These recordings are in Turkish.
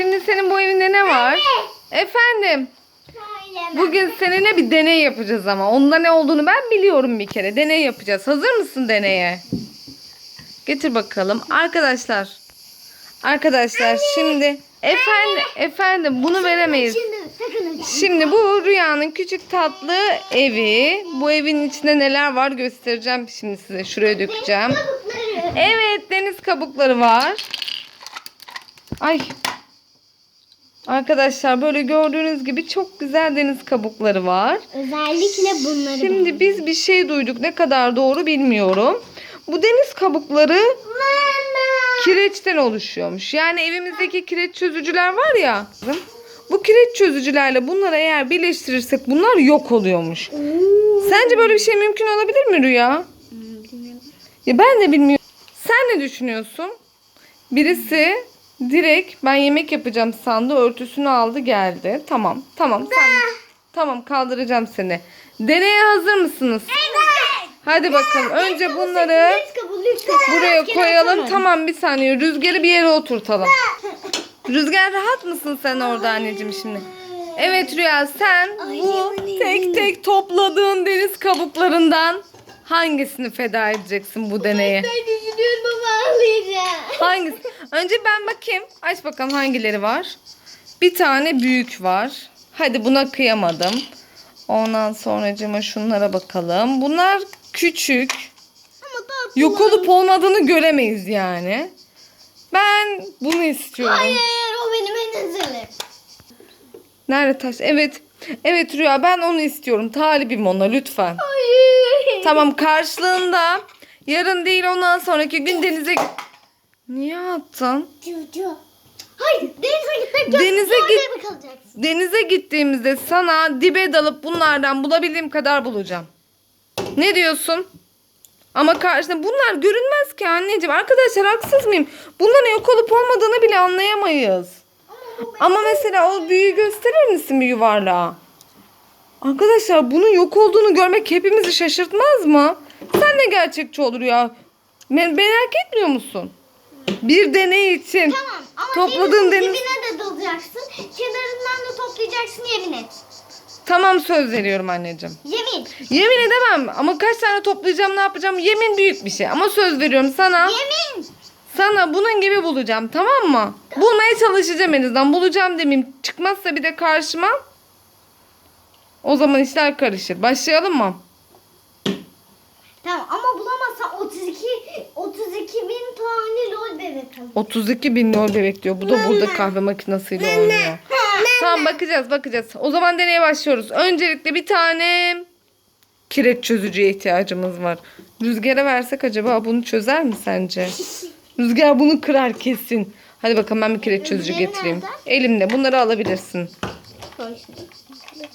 Şimdi senin bu evinde ne var? Efendim. Söyleme. Bugün seninle bir deney yapacağız ama. Onda ne olduğunu ben biliyorum bir kere. Deney yapacağız. Hazır mısın deneye? Getir bakalım. Arkadaşlar. Arkadaşlar şimdi efendim efendim bunu veremeyiz. Şimdi bu Rüya'nın küçük tatlı evi. Bu evin içinde neler var göstereceğim şimdi size. Şuraya dökeceğim. Evet deniz kabukları var. Ay. Arkadaşlar böyle gördüğünüz gibi çok güzel deniz kabukları var. Özellikle bunları. Şimdi biz bir şey duyduk. Ne kadar doğru bilmiyorum. Bu deniz kabukları kireçten oluşuyormuş. Yani evimizdeki kireç çözücüler var ya. Bu kireç çözücülerle bunları eğer birleştirirsek bunlar yok oluyormuş. Sence böyle bir şey mümkün olabilir mi Rüya? Ya ben de bilmiyorum. Sen ne düşünüyorsun? Birisi direkt ben yemek yapacağım sandı örtüsünü aldı geldi. Tamam tamam sen tamam kaldıracağım seni. Deneye hazır mısınız? Hadi bakalım. Önce bunları buraya koyalım. Tamam bir saniye. Rüzgarı bir yere oturtalım. Rüzgar rahat mısın sen orada anneciğim şimdi? Evet Rüya sen bu tek tek topladığın deniz kabuklarından hangisini feda edeceksin bu deneye? Ama ağlayacağım. Hangisi? Önce ben bakayım. Aç bakalım hangileri var. Bir tane büyük var. Hadi buna kıyamadım. Ondan sonracıma şunlara bakalım. Bunlar küçük. Ama tatlı. Yok olup olmadığını göremeyiz yani. Ben bunu istiyorum. Hayır o benim en üzülüm. Nerede taş? Evet. Evet Rüya ben onu istiyorum. Talibim ona lütfen. Hayır. Tamam karşılığında yarın değil ondan sonraki gün denize... Niye attın? Hayır denize gitmek yok. Denize git- kalacaksın? Denize gittiğimizde sana dibe dalıp bunlardan bulabildiğim kadar bulacağım. Ne diyorsun? Ama karşında bunlar görünmez ki anneciğim. Arkadaşlar haksız mıyım? Bunların yok olup olmadığını bile anlayamayız. Ama mesela o büyüyü gösterir misin bir yuvarlağa? Arkadaşlar bunun yok olduğunu görmek hepimizi şaşırtmaz mı? Sen de gerçekçi olur ya. Me- merak etmiyor musun? Bir deney için Tamam ama topladığın deniz... dibine de dalacaksın. Kenarından da toplayacaksın yemin et. Tamam söz veriyorum anneciğim. Yemin. Yemin edemem ama kaç tane toplayacağım ne yapacağım yemin büyük bir şey ama söz veriyorum sana Yemin. sana bunun gibi bulacağım tamam mı? Bulmaya çalışacağım en azından bulacağım demeyeyim çıkmazsa bir de karşıma o zaman işler karışır başlayalım mı? Tamam ama bulamazsan 32 32 bin tane lol bebek alır. 32 bin lol bebek diyor bu da burada kahve makinesiyle oynuyor. Tamam bakacağız bakacağız o zaman deneye başlıyoruz öncelikle bir tane kireç çözücüye ihtiyacımız var. Rüzgara versek acaba bunu çözer mi sence? Rüzgar bunu kırar kesin. Hadi bakalım ben bir kireç çözücü Rüzgarı getireyim. nerede? Elimde bunları alabilirsin. Koy.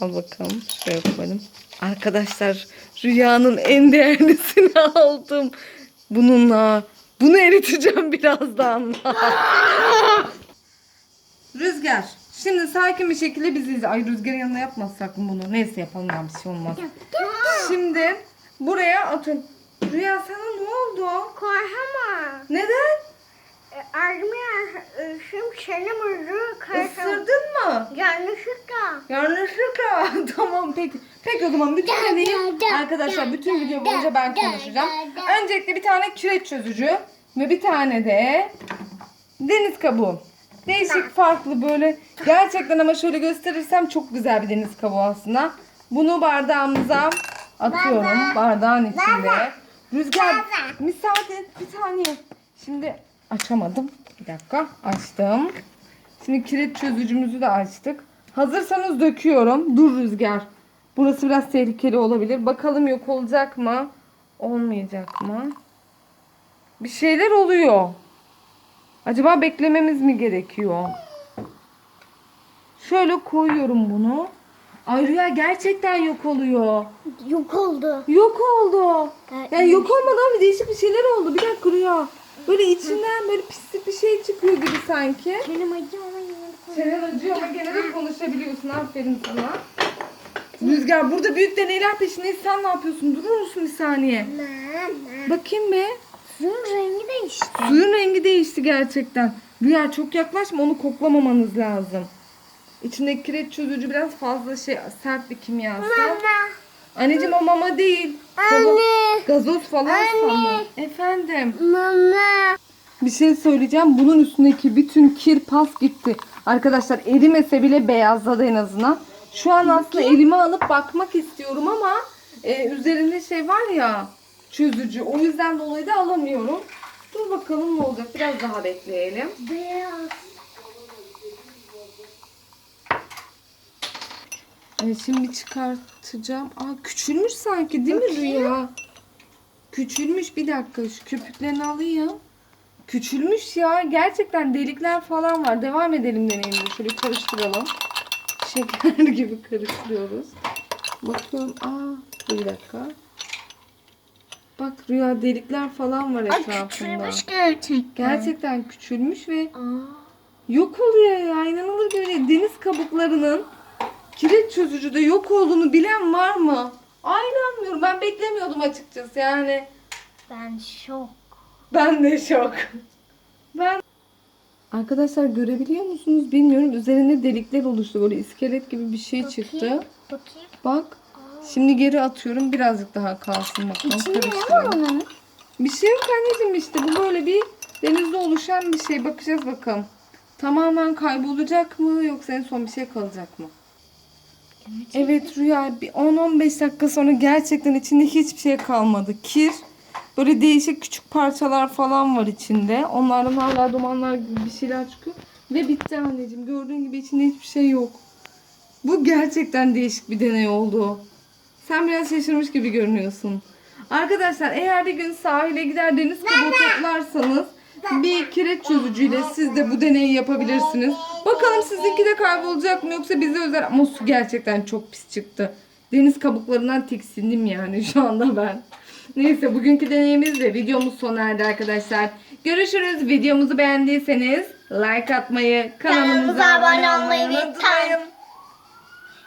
Al bakalım. Şuraya koydum. Arkadaşlar rüyanın en değerlisini aldım. Bununla. Bunu eriteceğim birazdan. Rüzgar. Şimdi sakin bir şekilde bizi izle. Ay Rüzgar'ın yanına yapmazsak mı bunu? Neyse yapalım ya bir şey olmaz. Şimdi buraya atıyorum. Rüya sana ne oldu? Korhama. Neden? Armia şimdi senin ucu Isırdın mı? Yanlışlıkla. Yanlışlıkla. tamam peki. Peki o zaman bütün deneyi arkadaşlar bütün video boyunca ben konuşacağım. Öncelikle bir tane küreç çözücü ve bir tane de deniz kabuğu. Değişik farklı böyle gerçekten ama şöyle gösterirsem çok güzel bir deniz kabuğu aslında. Bunu bardağımıza atıyorum. Bardağın içinde. Rüzgar müsaade bir saniye. Şimdi açamadım. Bir dakika açtım. Şimdi kireç çözücümüzü de açtık. Hazırsanız döküyorum. Dur Rüzgar. Burası biraz tehlikeli olabilir. Bakalım yok olacak mı? Olmayacak mı? Bir şeyler oluyor. Acaba beklememiz mi gerekiyor? Şöyle koyuyorum bunu. Ay Rüya gerçekten yok oluyor. Yok oldu. Yok oldu. Yani yok olmadan bir değişik bir şeyler oldu. Bir dakika Rüya. Böyle içinden böyle pislik bir şey çıkıyor gibi sanki. Benim acı ama yine Çenen acıyor ama gene de konuşabiliyorsun. Aferin sana. Rüzgar burada büyük deneyler peşindeyiz. Sen ne yapıyorsun? Durur musun bir saniye? Bakayım be. Suyun rengi değişti. Suyun rengi değişti gerçekten. Rüya çok yaklaşma onu koklamamanız lazım. İçindeki kireç çözücü biraz fazla şey sert bir kimyasal. Anneciğim o mama değil. Kola- Gazoz falan sana. Efendim. Mama. Bir şey söyleyeceğim. Bunun üstündeki bütün kir pas gitti. Arkadaşlar erimese bile beyazladı en azından. Şu an aslında elime alıp bakmak istiyorum ama e, üzerinde şey var ya çözücü. O yüzden dolayı da alamıyorum. Dur bakalım ne olacak. Biraz daha bekleyelim. Beyaz. Evet şimdi çıkartacağım. Aa küçülmüş sanki değil mi Rüya? Küçülmüş bir dakika şu köpüklerini alayım. Küçülmüş ya. Gerçekten delikler falan var. Devam edelim deneyimde. Şöyle karıştıralım. Şeker gibi karıştırıyoruz. Bakıyorum. Aa bir dakika. Bak Rüya delikler falan var Ay etrafında. küçülmüş gerçekten. Gerçekten küçülmüş ve Aa. Yok oluyor ya inanılır gibi değil. Deniz kabuklarının kireç çözücüde yok olduğunu bilen var mı? Ay inanmıyorum ben beklemiyordum açıkçası yani. Ben şok. Ben de şok. Arkadaşlar görebiliyor musunuz bilmiyorum. Üzerinde delikler oluştu. Böyle iskelet gibi bir şey çıktı. Bakayım. Bak. Şimdi geri atıyorum. Birazcık daha kalsın bakalım. İçinde ne var onun? Bir şey yok anneciğim işte. Bu böyle bir denizde oluşan bir şey. Bakacağız bakalım. Tamamen kaybolacak mı yoksa en son bir şey kalacak mı? Evet Rüya bir 10-15 dakika sonra gerçekten içinde hiçbir şey kalmadı. Kir, böyle değişik küçük parçalar falan var içinde. Onlardan hala dumanlar gibi bir şeyler çıkıyor. Ve bitti anneciğim. Gördüğün gibi içinde hiçbir şey yok. Bu gerçekten değişik bir deney oldu. Sen biraz şaşırmış gibi görünüyorsun. Arkadaşlar eğer bir gün sahile gider deniz kabuğu toplarsanız bir kireç çözücüyle siz de bu deneyi yapabilirsiniz. Bakalım sizinki de kaybolacak mı yoksa bize özel ama su gerçekten çok pis çıktı. Deniz kabuklarından tiksindim yani şu anda ben. Neyse bugünkü deneyimiz de videomuz sona erdi arkadaşlar. Görüşürüz. Videomuzu beğendiyseniz like atmayı, kanalımıza, abone olmayı unutmayın. unutmayın.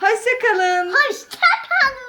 Hoşçakalın. Hoşçakalın.